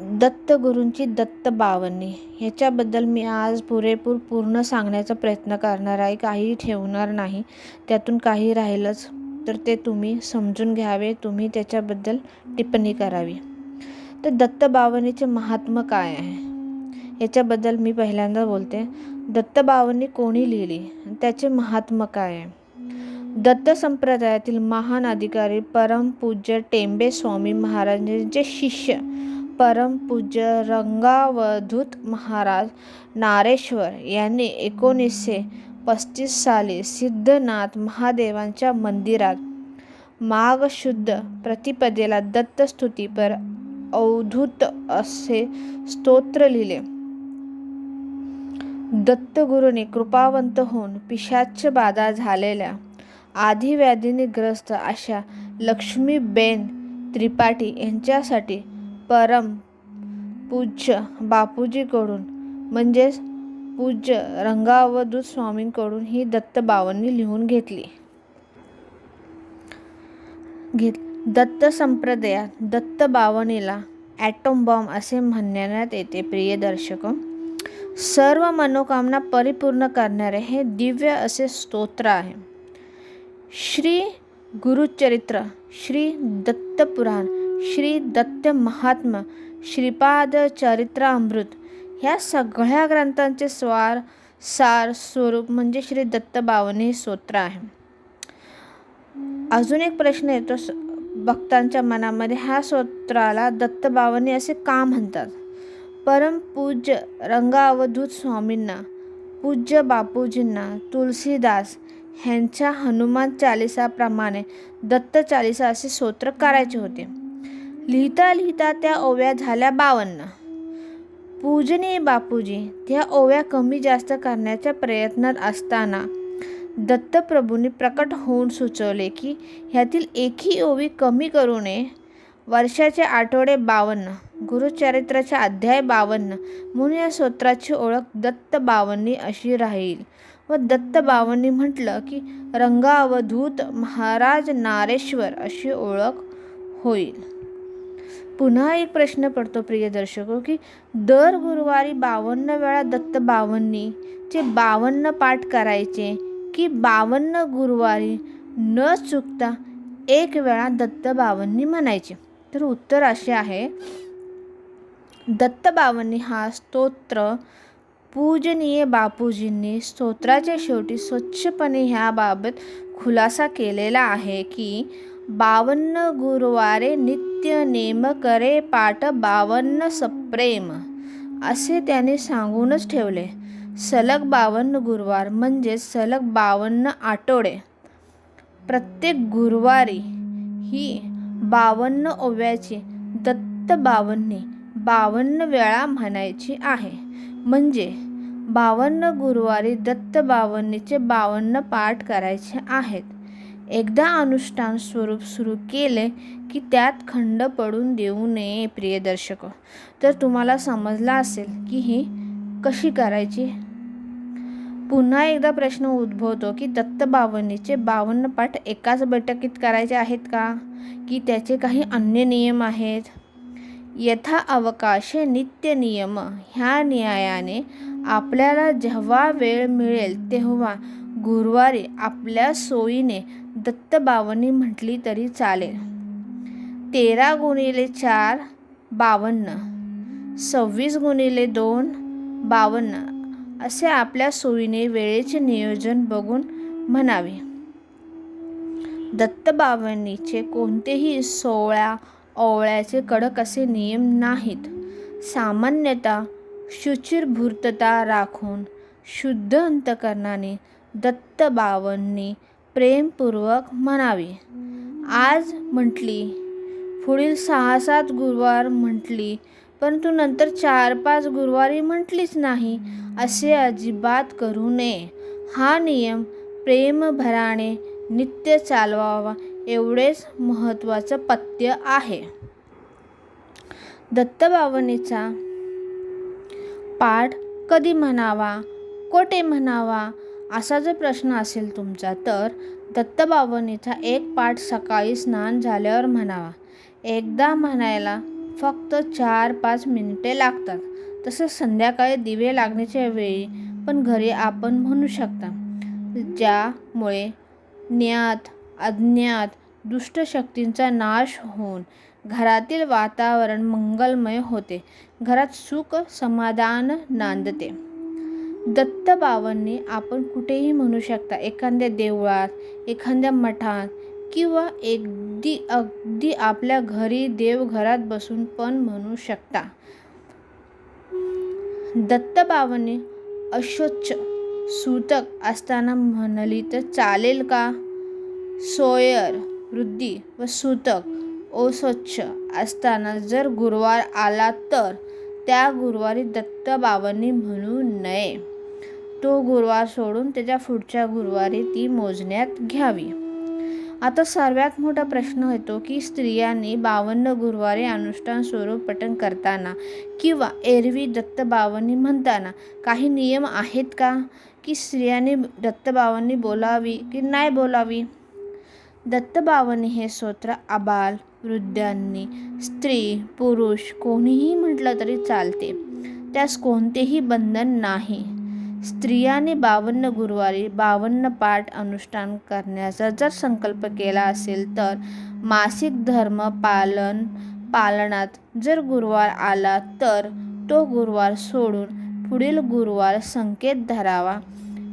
दत्तगुरूंची दत्त बावनी ह्याच्याबद्दल मी आज पुरेपूर पूर्ण सांगण्याचा प्रयत्न करणार आहे. काही ठेवणार नाही. त्यातून काही राहिलंच. तर ते तुम्ही समजून घ्यावे. तुम्ही त्याच्याबद्दल टिप्पणी करावी. तर दत्त बावनीचे महात्म काय आहे? याच्याबद्दल मी पहिल्यांदा बोलते. दत्त बावनी कोणी लिहिली? त्याचे महात्म काय आहे? दत्त संप्रदायातील महान अधिकारी परमपूज्य टेंबे स्वामी महाराजांचे शिष्य परमपूज्य रंगावधूत महाराज नारेश्वर यांनी एकोणीसशे पस्तीस साली सिद्धनाथ महादेवांच्या मंदिरात माघ शुद्ध प्रतिपदेला दत्तस्तुतीपर अवधूत असे स्तोत्र लिहिले. दत्तगुरूने कृपावंत होऊन पिशाच्य बाधा झालेल्या आधिव्याधीने ग्रस्त अशा लक्ष्मीबेन त्रिपाठी यांच्यासाठी परम पूज्य बापूजीकडून म्हणजेच पूज्य रंगावधूत स्वामींकडून ही दत्तबावांनी लिहून घेतली. घेत दत्त संप्रदायात दत्त बावनीला ॲटोम बॉम्ब असे म्हणण्यात येते प्रिय दर्शक. सर्व मनोकामना परिपूर्ण करणारे हे दिव्य असे स्तोत्र आहे. श्री गुरुचरित्र श्री दत्तपुराण श्री दत्त महात्म श्रीपाद चरित्रामृत. ह्या सगळ्या ग्रंथांचे स्वार सार स्वरूप म्हणजे श्री दत्त हे स्तोत्र आहे. अजून एक प्रश्न येतो भक्तांच्या मनामध्ये. ह्या स्तोत्राला दत्त बावने असे का म्हणतात? परमपूज्य रंगावधूत स्वामींना पूज्य बापूजींना तुलसीदास ह्यांच्या हनुमान चालिसाप्रमाणे दत्त चालिसा असे स्तोत्र करायचे होते. लिहिता लिहिता त्या ओव्या झाल्या बावन्न. पूजनीय बापूजी त्या ओव्या कमी जास्त करण्याच्या प्रयत्नात असताना दत्तप्रभूंनी प्रकट होऊन सुचवले की ह्यातील एकही ओवी कमी करू नये. वर्षाचे आठवडे बावन्न गुरुचरित्राच्या अध्याय बावन्न म्हणून या स्तोत्राची ओळख दत्त बावन्नी अशी राहील. व दत्त बावन्नी म्हटलं की रंगावधूत महाराज नारेश्वर अशी ओळख होईल. पुन्हा एक प्रश्न पडतो प्रिय दर्शको की दर गुरुवारी बावन्न वेळा दत्त बावन्नीचे बावन्न पाठ करायचे की बावन्न गुरुवारी न चुकता एक वेळा दत्त बावन्नी म्हणायचे. तर उत्तर असे आहे दत्त बावन्नी हा स्तोत्र पूजनीय बापूजींनी स्तोत्राच्या शेवटी स्वच्छपणे ह्याबाबत खुलासा केलेला आहे की बावन्न गुरुवारे नित्य नेम करे पाठ बावन्न सप्रेम. असे त्याने सांगूनच ठेवले. सलग बावन्न गुरुवार म्हणजे सलग बावन्न आठवडे. प्रत्येक गुरुवारी ही बावन्न ओव्याची दत्त बावन्नी बावन्न वेळा म्हणायची आहे. म्हणजे बावन्न गुरुवारी दत्त बावन्नीचे बावन्न पाठ करायचे आहेत. एकदा अनुष्ठान स्वरूप सुरू केले की त्यात खंड पडून देऊ नये प्रिय दर्शक. तर तुम्हाला समजला असेल की ही कशी करायची? पुन्हा एकदा प्रश्न उद्भवतो की दत्त बावन्न पाठ एकाच बैठकीत करायचे आहेत का? की त्याचे काही अन्य नियम आहेत? यथा अवकाशे नित्य नियम. ह्या न्यायाने आपल्याला जेव्हा वेळ मिळेल तेव्हा गुरुवारी आपल्या सोयीने दत्तबावनी म्हटली तरी चालेल. तेरा गुणिले चार बावन्न. सव्वीस गुणिले दोन बावन्न. असे आपल्या सोयीने वेळेचे नियोजन बघून म्हणावे. दत्तबावनीचे कोणतेही सोळ्या ओवळ्याचे कडक असे नियम नाहीत. सामान्यतः शुचिरभूर्तता राखून शुद्ध अंतकरणाने दत्तबावनी प्रेमपूर्वक म्हणावी. आज म्हटली. पुढील सहा सात गुरुवार म्हटली परंतु नंतर चार पाच गुरुवारी म्हटलीच नाही असे अजिबात करू नये. हा नियम प्रेमभराने नित्य चालवावा एवढेच महत्त्वाचं पथ्य आहे. दत्तभावनेचा पाठ कधी म्हणावा कोठे म्हणावा असा जर प्रश्न असेल तुमचा तर दत्तबावनीचा एक पाठ सकाळी स्नान झाल्यावर म्हणावा. एकदा म्हणायला फक्त चार पाच मिनिटे लागतात. तसंच संध्याकाळी दिवे लागण्याच्या वेळी पण घरी आपण म्हणू शकता. ज्यामुळे ज्ञात अज्ञात दुष्टशक्तींचा नाश होऊन घरातील वातावरण मंगलमय होते. घरात सुख समाधान नांदते. दत्तबावांनी आपण कुठेही म्हणू शकता एखाद्या देवळात एखाद्या मठात किंवा अगदी अगदी आपल्या घरी देवघरात बसून पण म्हणू शकता. दत्तबाबांनी अशोच सूतक असताना म्हणली तर चालेल का? सोयर वृद्धी व सूतक अस्वच्छ असताना जर गुरुवार आला तर त्या गुरुवारी दत्तबावांनी म्हणू नये. तो गुरुवार सोडून त्याच्या पुढच्या गुरुवारी ती मोजण्यात घ्यावी. आता सर्वात मोठा प्रश्न येतो की स्त्रियांनी बावन्न गुरुवारी अनुष्ठान स्वरूप पठण करताना किंवा एरवी दत्तबावांनी म्हणताना काही नियम आहेत का? की स्त्रियांनी दत्तबावांनी बोलावी की नाही बोलावी? दत्तबावांनी हे स्तोत्र आबाल वृद्धांनी स्त्री पुरुष कोणीही म्हटलं तरी चालते. त्यास कोणतेही बंधन नाही. स्त्रियांनी बावन्न गुरुवारी बावन्न पाठ अनुष्ठान करण्याचा जर संकल्प केला असेल तर मासिक धर्म पालन पालनात जर गुरुवार आला तर तो गुरुवार सोडून पुढील गुरुवार संकेत धरावा.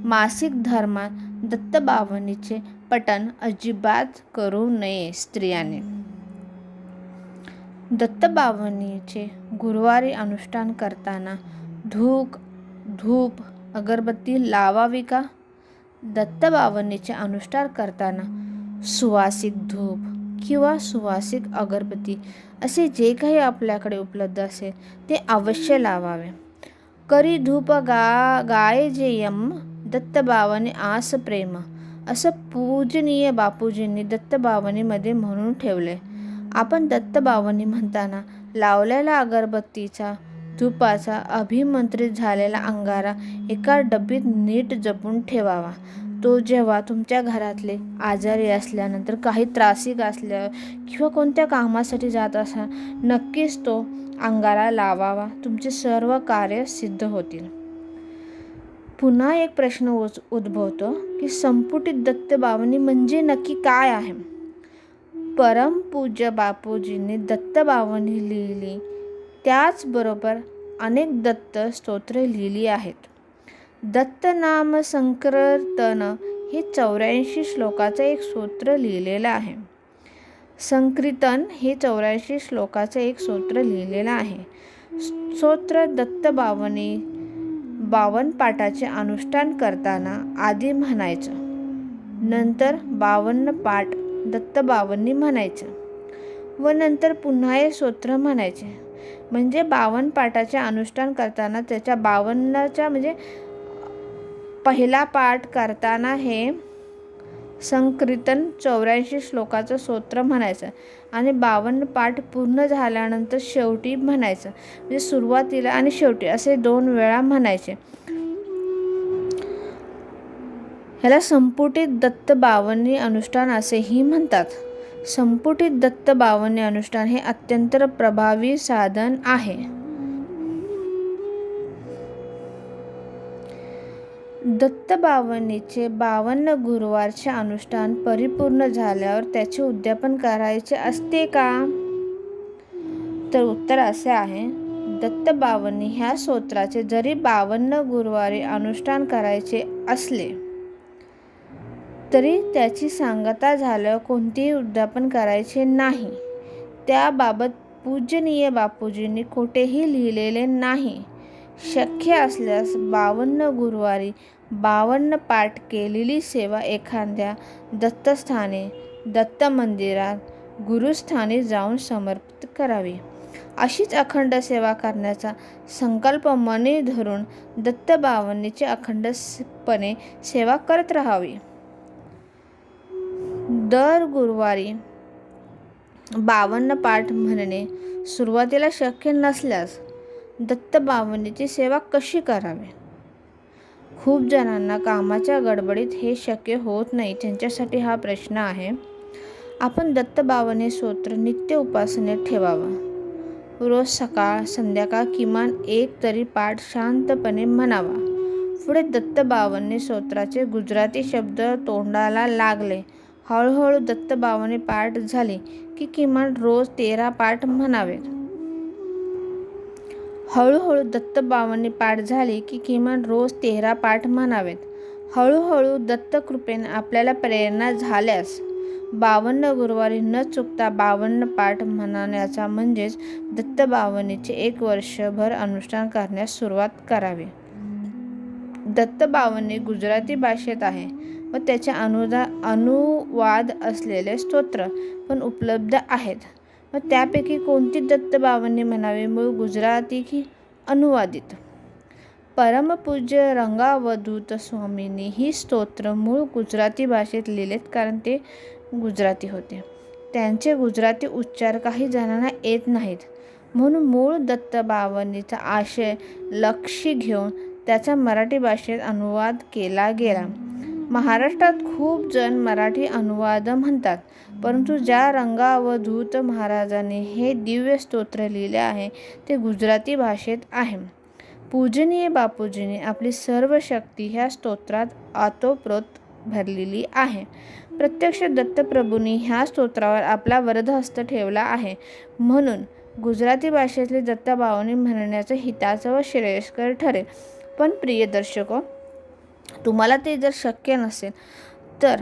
मासिक धर्मात दत्तबावनीचे पठण अजिबात करू नये स्त्रियाने. दत्तबावनीचे गुरुवारी अनुष्ठान करताना धूक धूप अगरबत्ती लावावी का? दत्तबावनेचे अनुष्ठान करताना सुवासिक धूप किंवा सुवासिक अगरबत्ती असे जे काही आपल्याकडे उपलब्ध असेल ते अवश्य लावावे. करी धूप गा गाय जे यम दत्तबावने आस प्रेम. असं पूजनीय बापूजींनी दत्तबावनीमध्ये म्हणून ठेवले. आपण दत्तबावनी म्हणताना लावलेल्या अगरबत्तीचा धुपाचा अभिमंत्रित झालेला अंगारा एका डब्बीत नीट जपून ठेवावा. तो जेव्हा तुमच्या घरातले आजारी असल्यानंतर काही त्रासिक असल्या किंवा कोणत्या कामासाठी जात असाल नक्कीच तो अंगारा लावावा. तुमचे सर्व कार्य सिद्ध होतील. पुन्हा एक प्रश्न उद्भवतो की संपुटित दत्त बावनी म्हणजे नक्की काय आहे? परमपूज्य बापूजींनी दत्तबावनी लिहिली त्याचबरोबर अनेक दत्त स्तोत्रे लिहिली आहेत. दत्तनाम संकीर्तन हे चौऱ्याऐंशी श्लोकाचं एक स्तोत्र लिहिलेलं आहे. संकीर्तन हे चौऱ्याऐंशी श्लोकाचं एक स्तोत्र लिहिलेलं आहे. स्तोत्र दत्तबावनी बावन पाठाचे अनुष्ठान करताना आधी म्हणायचं. नंतर बावन्न पाठ दत्तबावन्नी म्हणायचं. व नंतर पुन्हा हे स्तोत्र म्हणायचे. म्हणजे बावन पाठाचे अनुष्ठान करताना त्याच्या बावन्नच्या म्हणजे पहिला पाठ करताना हे संकीर्तन चौऱ्याऐंशी श्लोकाचं स्तोत्र म्हणायचं आणि बावन्न पाठ पूर्ण झाल्यानंतर शेवटी म्हणायचं. म्हणजे सुरुवातीला आणि शेवटी असे दोन वेळा म्हणायचे. ह्याला संपुटित दत्त बावन्नी अनुष्ठान असेही म्हणतात. संपुटित दत्त बावन्नी अनुष्ठान हे अत्यंत प्रभावी साधन आहे. दत्त बावन्नीचे बावन्न गुरुवारचे अनुष्ठान परिपूर्ण झाल्यावर त्याचे उद्यापन करायचे असते का? तर उत्तर असे आहे दत्त बावनी ह्या स्तोत्राचे जरी बावन्न गुरुवारी अनुष्ठान करायचे असले तरी त्याची सांगता झाल्यावर कोणतेही उद्यापन करायचे नाही. त्याबाबत पूजनीय बापूजींनी कुठेही लिहिलेले नाही. शक्य असल्यास बावन्न गुरुवारी बावन्न पाठ केलेली सेवा एखाद्या दत्तस्थाने दत्त मंदिरात गुरुस्थानी जाऊन समर्पित करावी. अशीच अखंड सेवा करण्याचा संकल्प मनी धरून दत्तबावन्नीची अखंडपणे सेवा करत राहावी. दर गुरुवारी बावन्न पाठ म्हणणे सुरुवातीला शक्य नसल्यास दत्त बावन्नीची सेवा कशी करावी? खूप जणांना कामाच्या गडबडीत हे शक्य होत नाही त्यांच्यासाठी हा प्रश्न आहे. आपण दत्त बावने स्तोत्र नित्य उपासनेत ठेवावा. रोज सकाळ संध्याकाळ किमान एक तरी पाठ शांतपणे म्हणावा. पुढे दत्तबाबांनी स्तोत्राचे गुजराती शब्द तोंडाला लागले. हळूहळू दत्तबावाने पाठ झाले की किमान रोज तेरा पाठ म्हणावेत हळूहळू दत्तबावाने पाठ झाले की किमान रोज तेरा पाठ म्हणावेत. हळूहळू दत्तकृपेने आपल्याला प्रेरणा झाल्यास बावन्न गुरुवारी न चुकता बावन्न पाठ म्हणण्याचा म्हणजेच दत्तबावनेचे एक वर्षभर अनुष्ठान करण्यास सुरुवात करावी. दत्तबावनी गुजराती भाषेत आहे. व त्याचे अनुदा अनुवाद असलेले स्तोत्र पण उपलब्ध आहेत. व त्यापैकी कोणती दत्तबावनी म्हणावी? मूळ गुजराती की अनुवादित? परमपूज्य रंगावधूत स्वामींनी ही स्तोत्र मूळ गुजराती भाषेत लिहिलेत कारण ते गुजराती होते. त्यांचे गुजराती उच्चार काही जणांना येत नाहीत. म्हणून मूळ दत्तबावनीचा आशय लक्षी घेऊन त्याचा मराठी भाषेत अनुवाद केला गेला. महाराष्ट्रात खूप जण मराठी अनुवाद म्हणतात. परंतु ज्या रंगावधूत महाराजांनी हे दिव्य स्तोत्र लिहिले आहे ते गुजराती भाषेत आहे. पूजनीय बापूजीने आपली सर्व शक्ती ह्या स्तोत्रात आतोप्रोत भरलेली आहे. प्रत्यक्ष दत्तप्रभूंनी ह्या स्तोत्रावर आपला वरदहस्त ठेवला आहे. म्हणून गुजराती भाषेतले दत्तभावनी म्हणण्याचं हिताचं व श्रेयस्कर ठरेल. पण प्रिय दर्शको तुम्हाला ते जर शक्य नसेल तर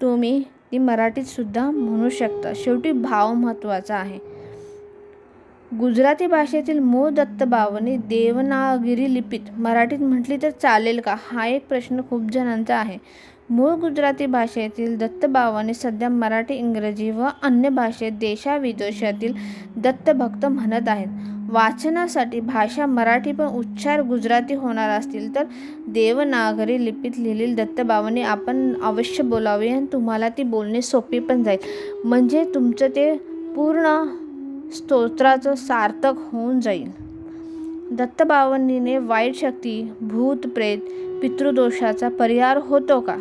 तुम्ही ती मराठीतसुद्धा म्हणू शकता. शेवटी भाव महत्त्वाचा आहे. गुजराती भाषेतील मूळ दत्तबावनी देवनागिरी लिपीत मराठीत म्हटली तर चालेल का? हा एक प्रश्न खूप जणांचा आहे. मूळ गुजराती भाषेतील दत्तबावाने सध्या मराठी इंग्रजी व अन्य भाषेत देशाविदेशातील दत्तभक्त म्हणत आहेत. वाचनासाठी भाषा मराठी पण उच्चार गुजराती होणार असतील तर देवनागरी लिपीत लिहिलेली दत्तबावाने आपण अवश्य बोलावे आणि तुम्हाला ती बोलणे सोपी पण जाईल. म्हणजे तुमचं ते पूर्ण स्तोत्राचं सार्थक होऊन जाईल. दत्तबावनीने वाईट शक्ती भूत प्रेत पितृदोषाचा परिहार होतो का?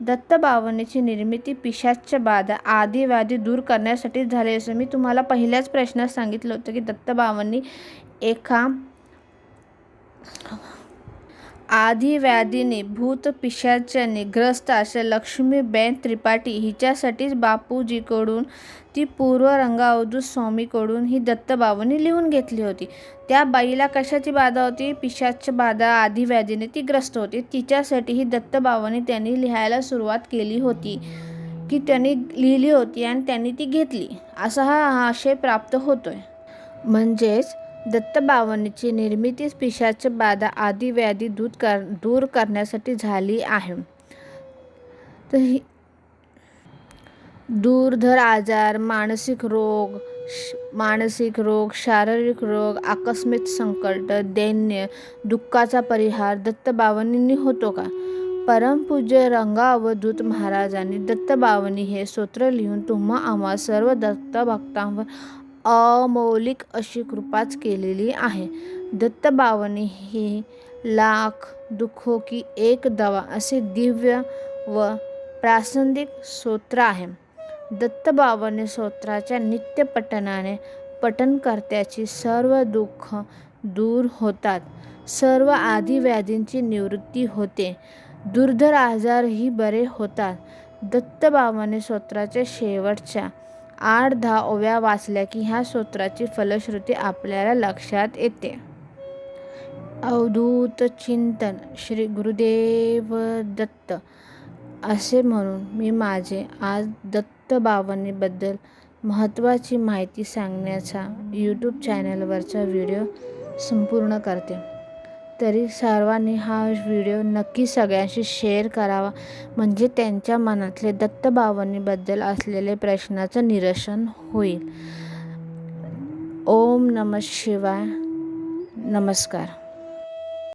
दत्तबावनीची निर्मिती पिशाच्य बाधा आदिवादी दूर करण्यासाठी झाले असं मी तुम्हाला पहिल्याच प्रश्नात सांगितलं होतं की दत्तबावनी एका आधिव्याधीने भूत पिशाच्याने ग्रस्त अशा लक्ष्मीबेन त्रिपाठी हिच्यासाठीच बापूजीकडून ती पूर्व रंगावधू स्वामीकडून ही दत्तबाबूंनी लिहून घेतली होती. त्या बाईला कशाची बाधा होती? पिशाच्या बाधा आधिव्याधीने ती ग्रस्त होती. तिच्यासाठी ही दत्तबाबांनी त्यांनी लिहायला सुरुवात केली होती की त्यांनी लिहिली होती आणि त्यांनी ती घेतली. असा हा आशय प्राप्त होतोय. म्हणजेच दत्तबावनीची निर्मितीच पिशाच्या बाधा आदी व्याधी दूर कर दूर करण्यासाठी झाली आहे. तर ही दूरधर आजार मानसिक रोग मानसिक रोग शारीरिक रोग आकस्मिक संकट दैन्य दुःखाचा परिहार दत्तबावनींनी होतो का? परमपूज्य रंगावधूत महाराजांनी दत्तबावनी हे स्तोत्र लिहून तुम्हा आम्हा सर्व दत्तभक्तांवर अमौलिक अशी कृपाच केलेली आहे. दत्तबावनी ही लाख दुःखो की एक दवा असे दिव्य व प्रासंगिक स्तोत्र आहे. दत्तबावने स्तोत्राच्या नित्यपठनाने पठनकर्त्याची सर्व दुःख दूर होतात. सर्व आधी व्याधींची निवृत्ती होते. दुर्धर आजारही बरे होतात. दत्तबाबाने स्तोत्राच्या शेवटच्या आठ दहा ओव्या वाचल्या की ह्या स्तोत्राची फलश्रुती आपल्याला लक्षात येते. अवधूत चिंतन श्री गुरुदेव दत्त असे म्हणून मी माझे आज दत्त बाबांनीबद्दल महत्त्वाची माहिती सांगण्याचा यूट्यूब चॅनलवरचा व्हिडिओ संपूर्ण करते. तरी सर्वांनी हा व्हिडिओ नक्की सगळ्यांशी शेअर करावा. म्हणजे त्यांच्या मनातले दत्तबाबांनीबद्दल असलेले प्रश्नाचं निरसन होईल. ओम नम शिवाय. नमस्कार.